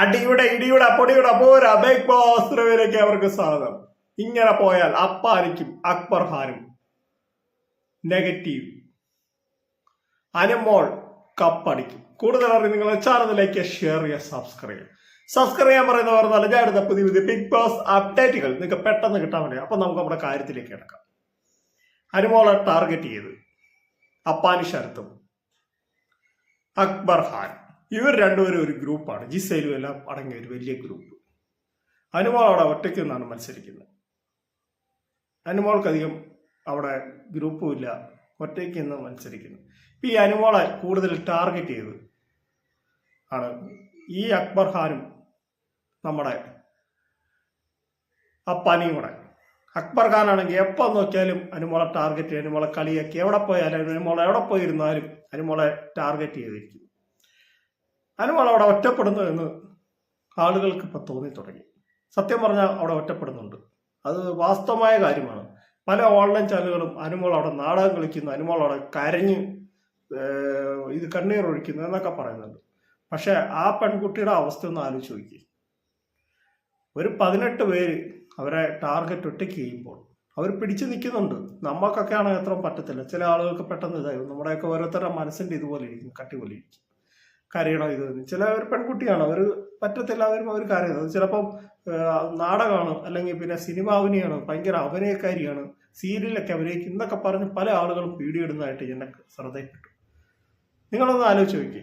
അടിയുടെ ഇടിയുടെ പൊടിയുടെ പോര ബിഗ് ബോസ് റിവിലേക്ക് അവർക്ക് സ്വാഗതം. ഇങ്ങനെ പോയാൽ അപ്പാനിക്കും അക്ബർ ഹാനും നെഗറ്റീവ് അനുമോൾ കപ്പടിക്കും. കൂടുതൽ അറിയാൻ നിങ്ങൾ ചാനലിലേക്ക് ഷെയർ ചെയ്യുക സബ്സ്ക്രൈബ് ചെയ്യുക. സബ്സ്ക്രൈബ് ചെയ്യാൻ പറയുന്നവർ നല്ല ഞാൻ എടുത്ത പുതിയ പുതിയ ബിഗ് ബോസ് അപ്ഡേറ്റുകൾ നിങ്ങൾക്ക് പെട്ടെന്ന് കിട്ടാൻ വേണ്ടി അപ്പൊ നമുക്ക് നമ്മുടെ കാര്യത്തിലേക്ക് കിടക്കാം. അനുമോളെ ടാർഗറ്റ് ചെയ്ത് അപ്പാനി ശരത്തും അക്ബർ ഖാൻ ഇവർ രണ്ടുപേരും ഒരു ഗ്രൂപ്പാണ്. ജിസയിലും എല്ലാം അടങ്ങിയ ഒരു വലിയ ഗ്രൂപ്പ്. അനുമോൾ അവിടെ ഒറ്റയ്ക്ക് നിന്നാണ് മത്സരിക്കുന്നത്. അനുമോൾക്കധികം അവിടെ ഗ്രൂപ്പും ഇല്ല ഒറ്റയ്ക്ക് നിന്ന് മത്സരിക്കുന്നു. ഇപ്പം ഈ അനുമോളെ കൂടുതൽ ടാർഗറ്റ് ചെയ്ത് ആണ് ഈ അക്ബർ ഖാനും നമ്മുടെ അപ്പാനിയും കൂടെ. അക്ബർ ഖാനാണെങ്കിൽ എപ്പോൾ നോക്കിയാലും അനുമോളെ ടാർഗറ്റ് ചെയ്യും അനുമോളെ കളിയാക്കി. എവിടെ പോയാലും അനുമോളെ എവിടെ പോയിരുന്നാലും അനുമോളെ ടാർഗറ്റ് ചെയ്തിരിക്കും അനുമോൾ അവിടെ ഒറ്റപ്പെടുന്നു എന്ന് ആളുകൾക്ക് ഇപ്പൊ തോന്നി തുടങ്ങി. സത്യം പറഞ്ഞാൽ അവിടെ ഒറ്റപ്പെടുന്നുണ്ട്. അത് വാസ്തവമായ കാര്യമാണ്. പല ഓൺലൈൻ ചാനലുകളും അനുമോൾ അവിടെ നാടകം കളിക്കുന്നു അനുമോൾ അവിടെ കരഞ്ഞ് ഇത് കണ്ണീർ ഒഴിക്കുന്നു എന്നൊക്കെ പറയുന്നുണ്ട്. പക്ഷേ ആ പെൺകുട്ടിയുടെ അവസ്ഥ ഒന്ന് ആലോചിച്ച് നോക്കി ഒരു പതിനെട്ട് പേര് അവരെ ടാർഗറ്റ് ഒറ്റയ്ക്ക് ചെയ്യുമ്പോൾ അവർ പിടിച്ചു നിൽക്കുന്നുണ്ട്. നമുക്കൊക്കെയാണ് അത്ര പറ്റത്തില്ല? ചില ആളുകൾക്ക് പെട്ടെന്ന് ഇതായി. നമ്മുടെയൊക്കെ ഓരോരുത്തരുടെ മനസ്സിന്റെ ഇതുപോലെ ഇരിക്കും കട്ടി ഇരിക്കും. കരയണോ ഇത്. ചില ഒരു പെൺകുട്ടിയാണ് അവർ പറ്റത്തില്ല അവരും അവർ കരയുന്നത് ചിലപ്പം നാടകമാണ് അല്ലെങ്കിൽ പിന്നെ സിനിമ അഭിനയമാണ് ഭയങ്കര അഭിനയക്കാരിയാണ് സീരിയലൊക്കെ അഭിനയിക്കും എന്നൊക്കെ പറഞ്ഞ് പല ആളുകളും പീടിയിടുന്നതായിട്ട് എന്നെ ശ്രദ്ധയിൽപ്പെട്ടു. നിങ്ങളൊന്ന് ആലോചിച്ച് നോക്കി.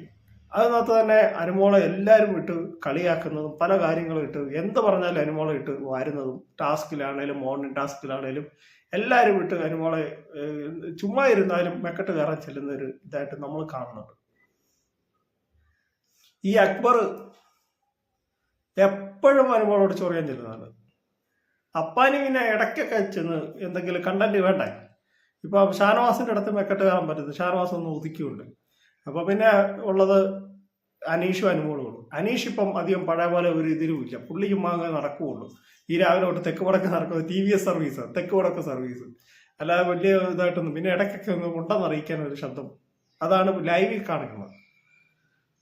അതിനകത്ത് തന്നെ അനുമോളെ എല്ലാവരും ഇട്ട് കളിയാക്കുന്നതും പല കാര്യങ്ങളും ഇട്ട് എന്ത് പറഞ്ഞാലും അനുമോളെ ഇട്ട് വാരുന്നതും ടാസ്കിലാണേലും മോർണിംഗ് ടാസ്കിലാണേലും എല്ലാവരും ഇട്ട് അനുമോളെ ചുമ്മാ ഇരുന്നാലും മെക്കെട്ട് കയറാൻ ചെല്ലുന്ന ഒരു ഇതായിട്ട് നമ്മൾ കാണുന്നുണ്ട്. ഈ അക്ബർ എപ്പോഴും വരുമ്പോഴോട് ചൊറിയാൻ ചെല്ലുന്നതാണ്. അപ്പാനി പിന്നെ ഇടയ്ക്കൊക്കെ ചെന്ന് എന്തെങ്കിലും കണ്ടന്റ് വേണ്ടേ? ഇപ്പൊ ഷാനവാസിന്റെ അടുത്ത് മെക്കെട്ട് കാണാൻ പറ്റുന്നത് ഷാനവാസ് ഒന്ന് ഒതുക്കിയുണ്ട് അപ്പൊ പിന്നെ ഉള്ളത് അനീഷും അനുമോളുകളും അനീഷ് ഇപ്പം അധികം പഴയ പോലെ ഒരു ഇതിലും ഇല്ല മാങ്ങ നടക്കുകയുള്ളൂ ഈ രാവിലെ തൊട്ട് തെക്ക് വടക്ക് നടക്കുന്നത് ടി വി എസ് സർവീസ് തെക്ക് വടക്ക് സർവീസ് അല്ലാതെ വലിയ ഇതായിട്ടൊന്നും പിന്നെ ഇടയ്ക്കൊക്കെ ഒന്ന് ഉണ്ടെന്ന് അറിയിക്കാൻ ഒരു ശബ്ദം. അതാണ് ലൈവിൽ കാണിക്കുന്നത്.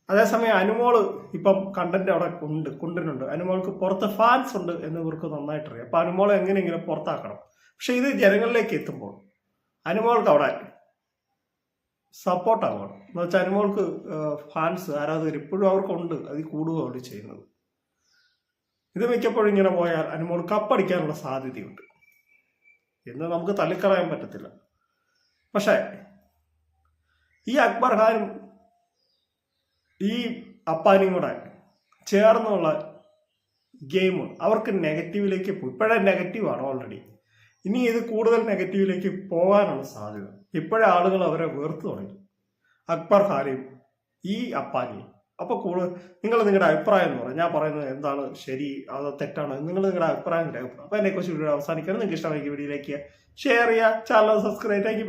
അതേസമയം അനുമോൾ ഇപ്പം കണ്ടന്റ് അവിടെ ഉണ്ട് കൊണ്ടുവരുന്നുണ്ട്. അനുമോൾക്ക് പുറത്ത് ഫാൻസ് ഉണ്ട് എന്ന് ഇവർക്ക് നന്നായിട്ട് അറിയാം അപ്പൊ അനുമോളെ എങ്ങനെയെങ്കിലും പുറത്താക്കണം. പക്ഷെ ഇത് ജനങ്ങളിലേക്ക് എത്തുമ്പോൾ അനുമോൾക്ക് അവിടെ സപ്പോർട്ടാവണം എന്ന് വെച്ചാൽ അനുമോൾക്ക് ഫാൻസ് ആരാധകർ ഇപ്പോഴും അവർക്കുണ്ട് അതിൽ കൂടുക അവർ ചെയ്യുന്നത്. ഇത് മിക്കപ്പോഴും ഇങ്ങനെ പോയാൽ അനുമോൾ കപ്പടിക്കാനുള്ള സാധ്യതയുണ്ട്. എന്ന് നമുക്ക് തള്ളിക്കളയാൻ പറ്റത്തില്ല. പക്ഷേ ഈ അക്ബർ ഖാനും ഈ അപ്പാനും കൂടെ ചേർന്നുള്ള ഗെയിം അവർക്ക് നെഗറ്റീവിലേക്ക് പോയി. ഇപ്പോഴേ നെഗറ്റീവാണ് ഓൾറെഡി ഇനി ഇത് കൂടുതൽ നെഗറ്റീവിലേക്ക് പോകാനാണ് സാധ്യത. ഇപ്പോഴേ ആളുകൾ അവരെ വെറുത്തു തുടങ്ങി. അക്ബർ ഖാനെയും ഈ അപ്പാനിയും. അപ്പൊ കൂടുതൽ നിങ്ങൾ നിങ്ങളുടെ അഭിപ്രായം എന്ന് പറയാം. ഞാൻ പറയുന്നത് എന്താണ് ശരി അത് തെറ്റാണ്? നിങ്ങൾ നിങ്ങളുടെ അഭിപ്രായം അപ്പൊ എന്നെ കുറിച്ച് വീഡിയോ അവസാനിക്കണം നിങ്ങൾക്ക് ഇഷ്ടമായി വീഡിയോയിലേക്ക് ഷെയർ ചെയ്യുക. Channel subscribe. ആക്കി